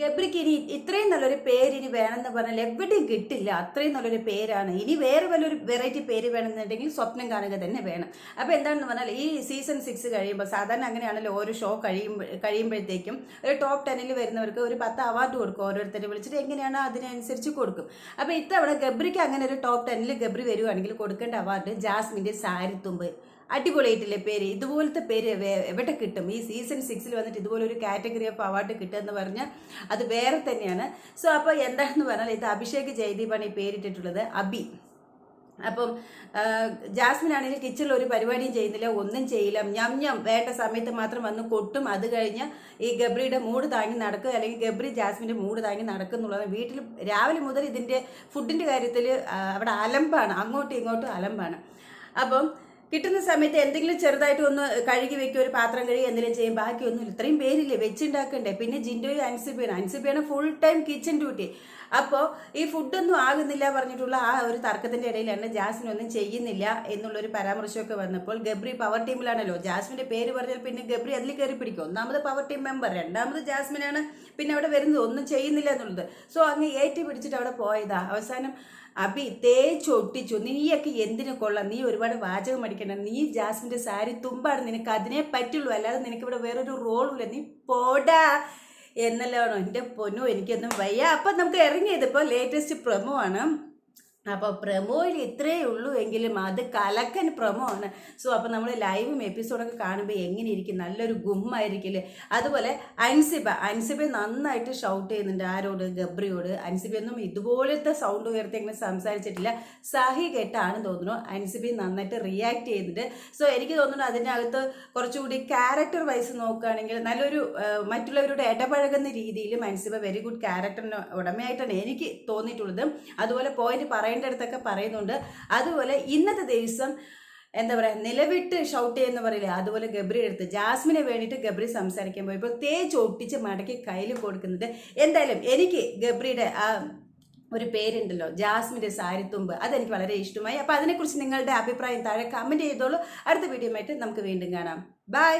ഗബ്രിക്ക് ഇനി ഇത്രയും നല്ലൊരു പേര് ഇനി വേണമെന്ന് പറഞ്ഞാൽ എവിടെയും കിട്ടില്ല. അത്രയും നല്ലൊരു പേരാണ്. ഇനി വേറെ വല്ലൊരു വെറൈറ്റി പേര് വേണമെന്നുണ്ടെങ്കിൽ സ്വപ്നം കാണുക തന്നെ വേണം. അപ്പോൾ എന്താണെന്ന് പറഞ്ഞാൽ ഈ സീസൺ സിക്സ് കഴിയുമ്പോൾ സാധാരണ അങ്ങനെയാണല്ലോ ഓരോ ഷോ കഴിയുമ്പോൾ കഴിയുമ്പോഴത്തേക്കും ഒരു ടോപ്പ് ടെന്നിൽ വരുന്നവർക്ക് ഒരു പത്ത് അവാർഡ് കൊടുക്കും. ഓരോരുത്തരെ വിളിച്ചിട്ട് എങ്ങനെയാണ് അതിനനുസരിച്ച് കൊടുക്കും. അപ്പോൾ ഇത്തവണ ഗബ്രിക്ക് അങ്ങനെ ഒരു ടോപ്പ് ടെന്നിൽ ഗബ്രി വരുവാണെങ്കിൽ കൊടുക്കേണ്ട അവാർഡ് ജാസ്മിന്റെ സാരിത്തുമ്പ് അടിപൊളിയായിട്ടില്ലേ പേര്? ഇതുപോലത്തെ പേര് എവിടെ കിട്ടും? ഈ സീസൺ സിക്സിൽ വന്നിട്ട് ഇതുപോലെ ഒരു കാറ്റഗറി ഓഫ് അവാർഡ് കിട്ടുമെന്ന് പറഞ്ഞാൽ അത് വേറെ തന്നെയാണ്. സോ അപ്പോൾ എന്താണെന്ന് പറഞ്ഞാൽ ഇത് അഭിഷേക് ജയദീപാണ് ഈ പേരിട്ടിട്ടുള്ളത്. അബി. അപ്പം ജാസ്മിൻ ആണെങ്കിൽ കിച്ചണിൽ ഒരു പരിപാടിയും ചെയ്യുന്നില്ല ഒന്നും ചെയ്യില്ല. ഞം ഞം വേണ്ട സമയത്ത് മാത്രം വന്ന് കൊട്ടും. അത് കഴിഞ്ഞ് ഈ ഗബ്രിയുടെ മൂഡ് താങ്ങി നടക്കുക അല്ലെങ്കിൽ ഗബ്രി ജാസ്മിന്റെ മൂഡ് താങ്ങി നടക്കുന്നുള്ളതാണ് വീട്ടിൽ രാവിലെ മുതൽ ഇതിന്റെ ഫുഡിന്റെ കാര്യത്തിൽ അവിടെ അലമ്പാണ്. അങ്ങോട്ടും ഇങ്ങോട്ടും അലമ്പാണ്. അപ്പം കിട്ടുന്ന സമയത്ത് എന്തെങ്കിലും ചെറുതായിട്ട് ഒന്ന് കഴുകി വെക്കുക ഒരു പാത്രം കഴുകി എന്തെങ്കിലും ചെയ്യും. ബാക്കിയൊന്നും ഇത്രയും പേരില്ലേ വെച്ചുണ്ടാക്കണ്ടേ? പിന്നെ ജിൻഡോയും അൻസിബിയാണ് അൻസിബിയാണ് ഫുൾ ടൈം കിച്ചൺ ഡ്യൂട്ടി അപ്പോൾ ഈ ഫുഡൊന്നും ആകുന്നില്ല പറഞ്ഞിട്ടുള്ള ആ ഒരു തർക്കത്തിന്റെ ഇടയിലാണ് ജാസ്മിൻ ഒന്നും ചെയ്യുന്നില്ല എന്നുള്ളൊരു പരാമർശമൊക്കെ വന്നപ്പോൾ ഗബ്രി പവർ ടീമിലാണല്ലോ ജാസ്മിന്റെ പേര് പറഞ്ഞാൽ പിന്നെ ഗബ്രി അതിൽ കയറി പിടിക്കും. ഒന്നാമത് പവർ ടീം മെമ്പർ രണ്ടാമത് ജാസ്മിനാണ് പിന്നെ അവിടെ വരുന്നത്. ഒന്നും ചെയ്യുന്നില്ല എന്നുള്ളത്. സോ അങ്ങ് ഏറ്റി പിടിച്ചിട്ട് അവിടെ പോയതാ. അവസാനം അഭി തേച്ചൊട്ടിച്ചു. നീയൊക്കെ എന്തിനു കൊള്ളാം? നീ ഒരുപാട് വാചകം അടിക്കണം നീ ജാസ്മിന്റെ സാരി തുമ്പാണ്. നിനക്ക് അതിനെ പറ്റുള്ളൂ. അല്ലാതെ നിനക്ക് ഇവിടെ വേറൊരു റോളുമില്ല നീ പോടാ. എന്നല്ലോ എന്റെ പൊന്നു എനിക്കൊന്നും വയ്യ. അപ്പം നമുക്ക് ഇറങ്ങിയത് ഇപ്പോൾ ലേറ്റസ്റ്റ് പ്രമോ ആണ്. അപ്പോൾ പ്രമോയിൽ ഇത്രയേ ഉള്ളൂ എങ്കിലും അത് കലക്കൻ പ്രൊമോ ആണ്. സോ അപ്പോൾ നമ്മൾ ലൈവും എപ്പിസോഡൊക്കെ കാണുമ്പോൾ എങ്ങനെ ഇരിക്കും നല്ലൊരു ഗുമ്മായിരിക്കില്ലേ? അതുപോലെ അൻസിബ. അൻസിബ നന്നായിട്ട് ഷൗട്ട് ചെയ്യുന്നുണ്ട്. ആരോട്? ഗബ്രിയോട്. അൻസിബയൊന്നും ഇതുപോലത്തെ സൗണ്ട് ഉയർത്തി അങ്ങനെ സംസാരിച്ചിട്ടില്ല. സഹി കേട്ടാണ് തോന്നുന്നു. അൻസിബി നന്നായിട്ട് റിയാക്ട് ചെയ്യുന്നുണ്ട് സോ എനിക്ക് തോന്നുന്നു അതിനകത്ത് കുറച്ചുകൂടി ക്യാരക്ടർ വൈസ് നോക്കുകയാണെങ്കിൽ നല്ലൊരു മറ്റുള്ളവരോട് ഇടപഴകുന്ന രീതിയിലും അൻസിബ വെരി ഗുഡ് ക്യാരക്ടറിന് ഉടമയായിട്ടാണ് എനിക്ക് തോന്നിയിട്ടുള്ളത്. അതുപോലെ പോയിന്റ് പറയേണ്ടടുത്തൊക്കെ പറയുന്നുണ്ട്. അതുപോലെ ഇന്നത്തെ ദിവസം എന്താ പറയുക നിലവിട്ട് ഷൗട്ട് ചെയ്യുന്ന പറയില്ലേ അതുപോലെ ഗബ്രി എടുത്ത് ജാസ്മിനെ വേണ്ടിയിട്ട് ഗബ്രി സംസാരിക്കാൻ പോയപ്പോൾ തേച്ച് ഒട്ടിച്ച് മടക്കി കയ്യിൽ കൊടുക്കുന്നത്. എന്തായാലും എനിക്ക് ഗബ്രിയുടെ ആ ഒരു പേരുണ്ടല്ലോ ജാസ്മിന്റെ സാരിത്തുമ്പ്. അതെനിക്ക് വളരെ ഇഷ്ടമായി. അപ്പോൾ അതിനെക്കുറിച്ച് നിങ്ങളുടെ അഭിപ്രായം താഴെ കമന്റ് ചെയ്തോളൂ. അടുത്ത വീഡിയോ ആയിട്ട് നമുക്ക് വീണ്ടും കാണാം. ബൈ